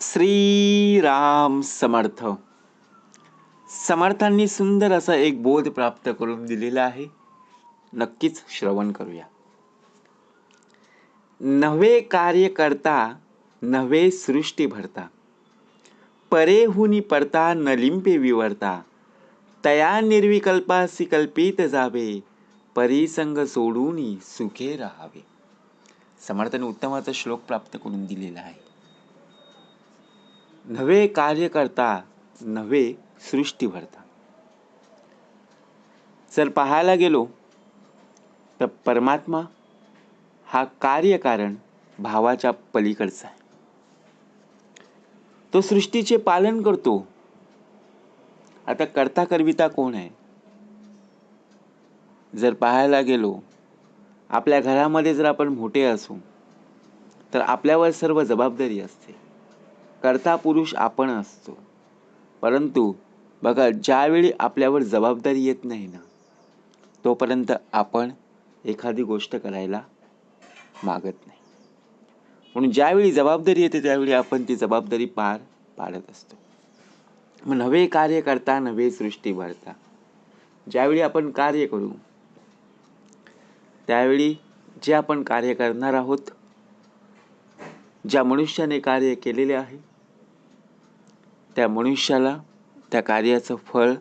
श्रीराम समर्थ. समर्थांनी सुंदर असा एक बोध प्राप्त करून दिलेला आहे. नक्कीच श्रवण करूया. नव्हे कार्य करता नव्हे सृष्टी भरता. परेहुनी परता न लिंपे विवरता. तया निर्विकल्पासी कल्पित जावे. परिसंग सोडून सुखे राहावे. समर्थाने उत्तमाचा श्लोक प्राप्त करून दिलेला आहे. नव्हे कार्य करता नव्हे सृष्टी भरता. जर पाहायला गेलो तर परमात्मा हा कार्यकारण भावाच्या पलीकडचा आहे. तो सृष्टीचे पालन करतो. आता करता करविता कोण आहे? जर पाहायला गेलो आपल्या घरामध्ये जर आपण मोठे असू तर आपल्यावर सर्व जबाबदारी असते. करता पुरुष आपण असतो. परंतु बघा ज्यावेळी आपल्यावर जबाबदारी येत नाही ना तोपर्यंत आपण एखादी गोष्ट करायला मागत नाही. म्हणून ज्यावेळी जबाबदारी येते त्यावेळी आपण ती जबाबदारी पार पाडत असतो. मग नवे कार्य करता नवे सृष्टी भरता ज्यावेळी आपण कार्य करू त्यावेळी जे आपण कार्य करणार आहोत ज्या मनुष्याने कार्य केलेले आहे त्या मनुष्याला त्या कार्याचं फळ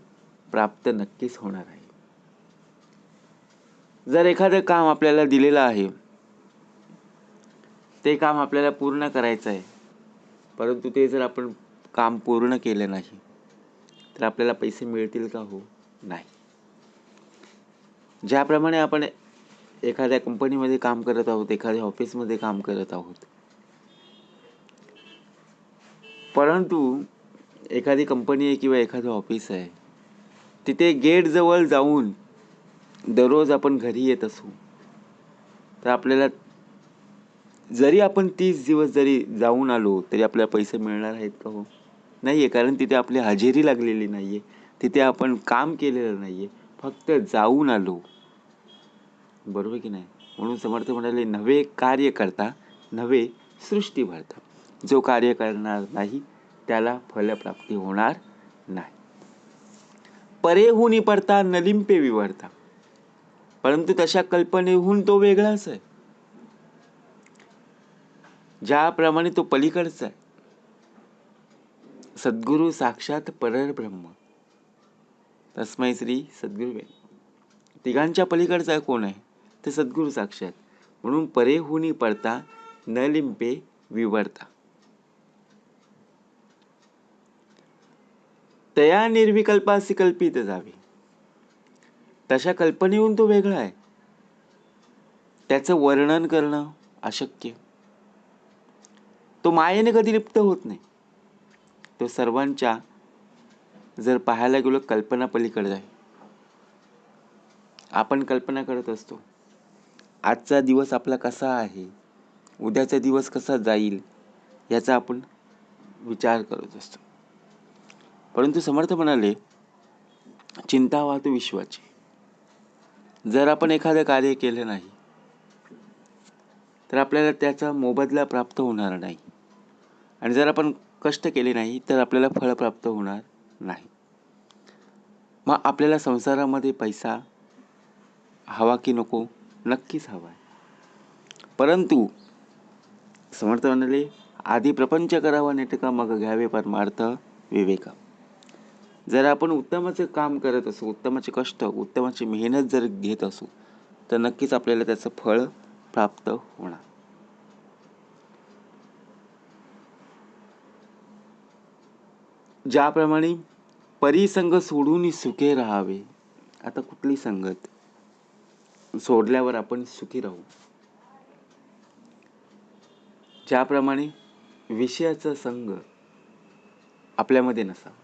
प्राप्त नक्कीच होणार आहे. जर एखादं काम आपल्याला दिलेलं आहे ते काम आपल्याला पूर्ण करायचं आहे परंतु ते जर आपण काम पूर्ण केलं नाही तर आपल्याला पैसे मिळतील का हो? नाही. ज्याप्रमाणे आपण एखाद्या कंपनीमध्ये काम करत आहोत एखाद्या ऑफिसमध्ये काम करत आहोत परंतु एखादी कंपनी आहे किंवा एखादं ऑफिस आहे तिथे गेटजवळ जाऊन दररोज आपण घरी येत असू तर आपल्याला जरी आपण तीस दिवस जरी जाऊन आलो तरी आपल्याला पैसे मिळणार आहेत का हो? नाही आहे कारण तिथे आपली हजेरी लागलेली नाही आहे तिथे आपण काम केलेलं नाही आहे फक्त जाऊन आलो. बरोबर की नाही? म्हणून समर्थ म्हणाले नवे कार्य करता नवे सृष्टी भरता जो कार्य करणार नाही त्याला फलप्राप्ती होणार नाही. परेहुनी पडता नलिंपे विवरता. परंतु तशा कल्पनेहून तो वेगळाच आहे. ज्याप्रमाणे तो पलीकडचा आहे. सद्गुरु साक्षात परर ब्रह्म. तस्मै श्री सद्गुरु तिघांच्या पलीकडचा कोण आहे? ते सद्गुरु साक्षात. म्हणून परेहुनी पडता न लिंपे विवरता. तया निर्विकल्पासी कल्पित जावे. तशा कल्पनेहून तो वेगळा आहे. त्याचं वर्णन करणं अशक्य. तो मायेने कधी लिप्त होत नाही. तो सर्वांच्या जर पाहायला गेलो कल्पना पलीकडे जाईल. आपण कल्पना करत असतो. आजचा दिवस आपला कसा आहे? उद्याचा दिवस कसा जाईल? याचा आपण विचार करत असतो. परंतु समर्थ म्हणाले चिंता वाहतो विश्वाची. जर आपण एखादं कार्य केलं नाही तर आपल्याला त्याचा मोबदला प्राप्त होणार नाही. आणि जर आपण कष्ट केले नाही तर आपल्याला फळ प्राप्त होणार नाही. मग आपल्याला संसारामध्ये पैसा हवा की नको नक्कीच हवा आहे. परंतु समर्थ म्हणाले आधी प्रपंच करावा नेटका मग घ्यावे परमार्थ विवेका? जर आपण उत्तमाचं काम करत असू उत्तमाचे कष्ट उत्तमाची मेहनत जर घेत असू तर नक्कीच आपल्याला त्याचं फळ प्राप्त होणार. ज्याप्रमाणे परिसंग सोडून सुखे राहावे आता कुठली संगत? सोडल्यावर आपण सुखी राहू. ज्याप्रमाणे विषयाचा संग आपल्यामध्ये नसावा.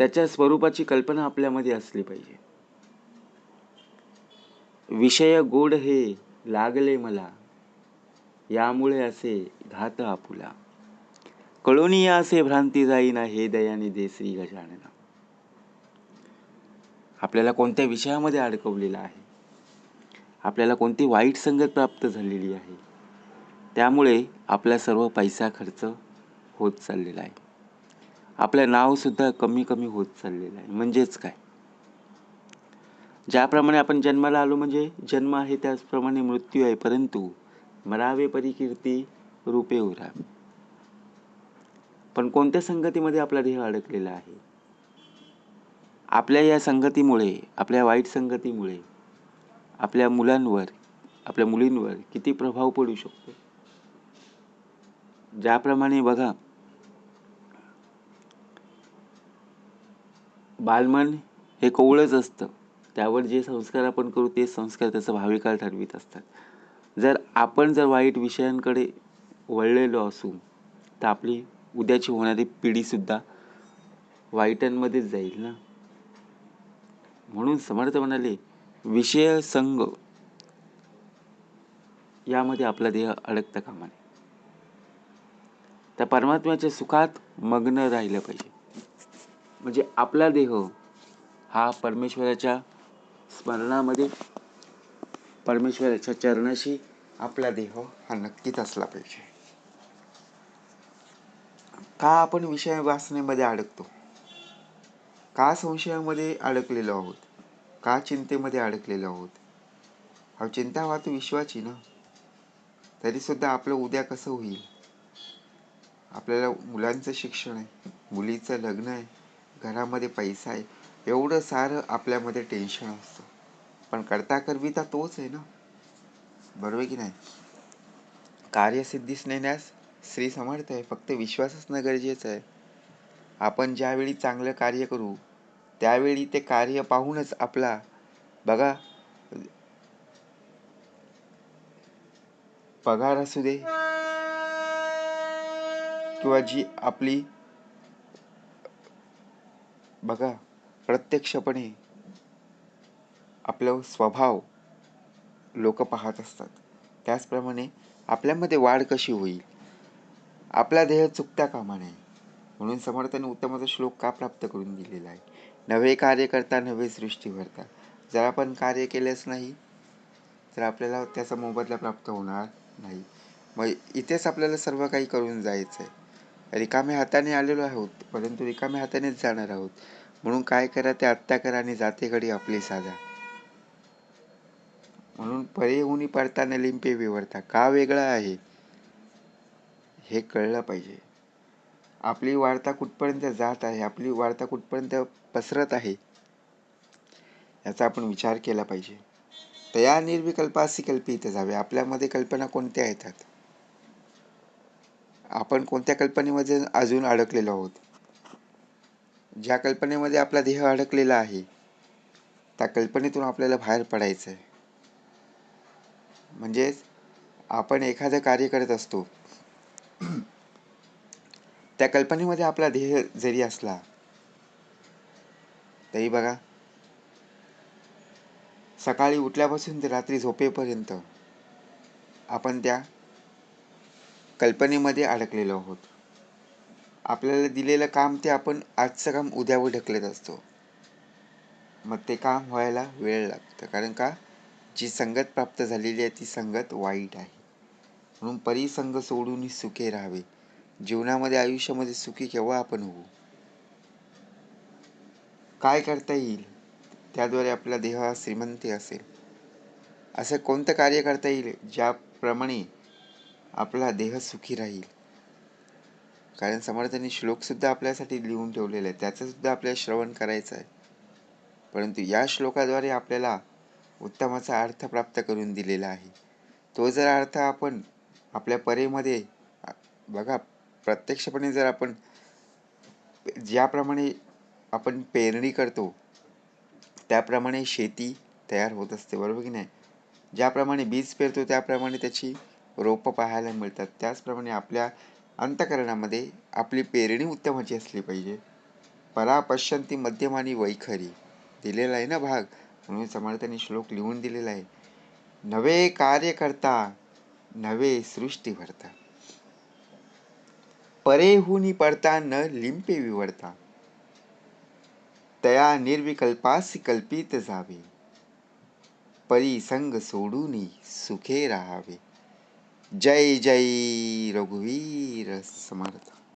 त्याच्या स्वरूपाची कल्पना आपल्यामध्ये असली पाहिजे. विषय गोड हे लागले मला. यामुळे असे घात आपुला. कळोनी असे भ्रांती जाईना हे दयाने दे श्री गजानना. आपल्याला कोणत्या विषयामध्ये अडकवलेला आहे? आपल्याला कोणती वाईट संगत प्राप्त झालेली आहे? त्यामुळे आपला सर्व पैसा खर्च होत चाललेला आहे. आपलं नावसुद्धा कमी कमी होत चाललेलं आहे. म्हणजेच काय? ज्याप्रमाणे आपण जन्माला आलो म्हणजे जन्म आहे त्याचप्रमाणे मृत्यू आहे परंतु मरावे परिकीर्ती रूपे उरा. पण कोणत्या संगतीमध्ये आपला देह अडकलेला आहे? आपल्या या संगतीमुळे आपल्या वाईट संगतीमुळे आपल्या मुलांवर आपल्या मुलींवर किती प्रभाव पडू शकतो? ज्याप्रमाणे बघा बालमन हे कोवळंच असतं. त्यावर जे संस्कार आपण करू ते संस्कार त्याचा भावी काळ ठरवित असतात. जर आपण जर वाईट विषयांकडे वळलेलो असू तर आपली उद्याची होणारी पिढीसुद्धा वाईटांमध्येच जाईल ना? म्हणून समर्थ म्हणाले विषय संघ यामध्ये आपला देह अडकता कामा नये त्या परमात्म्याच्या सुखात मग्न राहिलं पाहिजे. म्हणजे आपला देह हा परमेश्वराच्या स्मरणामध्ये परमेश्वराच्या चरणाशी आपला देह हा नक्कीच असला पाहिजे. का आपण विषय वासनेमध्ये अडकतो? का संशयामध्ये अडकलेलो आहोत? का चिंतेमध्ये अडकलेलो आहोत? हा चिंता वाहतो विश्वाची ना. तरी सुद्धा आपलं उद्या कसं होईल? आपल्याला मुलांचं शिक्षण आहे मुलीचं लग्न आहे घरामध्ये पैसा आहे. एवढं सारं आपल्यामध्ये टेन्शन असतं. पण करता करविता तोच आहे ना? बरोबर की नाही? कार्यसिद्धीस नेण्यास श्री समर्थ आहे. फक्त विश्वास असणं गरजेचं आहे. आपण ज्यावेळी चांगलं कार्य करू त्यावेळी ते कार्य पाहूनच आपला बघा पगार असू दे किंवा जी आपली बघा प्रत्यक्षपणे आपलं स्वभाव लोक पाहत असतात. त्याचप्रमाणे आपल्यामध्ये वाढ कशी होईल? आपला देह चुकता कामा नये म्हणून समर्थाने उत्तमाचा श्लोक का प्राप्त करून दिलेला आहे? नवे कार्य करता नवे सृष्टी भरता. जर आपण कार्य केलेच नाही तर आपल्याला त्याचा मोबदला प्राप्त होणार नाही. मग इथेच आपल्याला सर्व काही करून जायचं आहे रिकाम्या हाताने आलेलो आहोत परंतु रिकाम्या हातानेच जाणार आहोत. म्हणून काय करा ते आत्ता करा आणि जाते घडी आपली साधा. म्हणून परे उनी पडताना लिंपे विवरता. का वेगळा आहे? हे कळलं पाहिजे. आपली वार्ता कुठपर्यंत जात आहे आपली वार्ता कुठपर्यंत पसरत आहे याचा आपण विचार केला पाहिजे. तया निर्विकल्पासी कल्पित जावे. आपल्यामध्ये कल्पना कोणत्या येतात? आपण कोणत्या कल्पनेमध्ये अजून अडकलेलो आहोत? ज्या कल्पनेमध्ये आपला देह अडकलेला आहे त्या कल्पनेतून आपल्याला बाहेर पडायचं आहे म्हणजेच आपण एखादं कार्य करत असतो त्या कल्पनेमध्ये आपला देह जरी असला तरी बघा सकाळी उठल्यापासून ते रात्री झोपेपर्यंत आपण त्या कल्पनेमध्ये अडकलेलो आहोत. आपल्याला दिलेलं काम ते आपण आजचं काम उद्यावर ढकलत असतो. मग ते काम व्हायला वेळ लागतं. कारण का? जी संगत प्राप्त झालेली आहे ती संगत वाईट आहे. म्हणून परिसंग सोडून सुखे राहावे. जीवनामध्ये आयुष्यामध्ये सुखी केव्हा आपण होऊ? काय करता येईल? त्याद्वारे आपला देह हा श्रीमंती असेल. असं कोणतं कार्य करता येईल? ज्याप्रमाणे आपला देह सुखी राहील. कारण समर्थांनी श्लोकसुद्धा आपल्यासाठी लिहून ठेवलेलं आहे त्याचंसुद्धा आपल्याला श्रवण करायचं आहे. परंतु या श्लोकाद्वारे आपल्याला उत्तमाचा अर्थ प्राप्त करून दिलेला आहे. तो जर अर्थ आपण आपल्या परेमध्ये बघा प्रत्यक्षपणे जर आपण ज्याप्रमाणे आपण पेरणी करतो त्याप्रमाणे शेती तयार होत असते बरोबर की नाही? ज्याप्रमाणे बीज पेरतो त्याप्रमाणे त्याची रोपं पाहायला मिळतात. त्याचप्रमाणे आपल्या अंतकरणामध्ये आपली पेरणी उत्तमाची असली पाहिजे. परापश्यंती मध्यमानी वैखरी दिलेला आहे ना भाग? म्हणून समर्थांनी श्लोक लिहून दिलेला आहे. नवे कार्य करता नवे सृष्टी भरता. परेहुनी पडता न लिंपे विवरता तया निर्विकल्पासी कल्पित जावे. परी संग सुखे राहावे. जय जय रघुवीर समर्थ.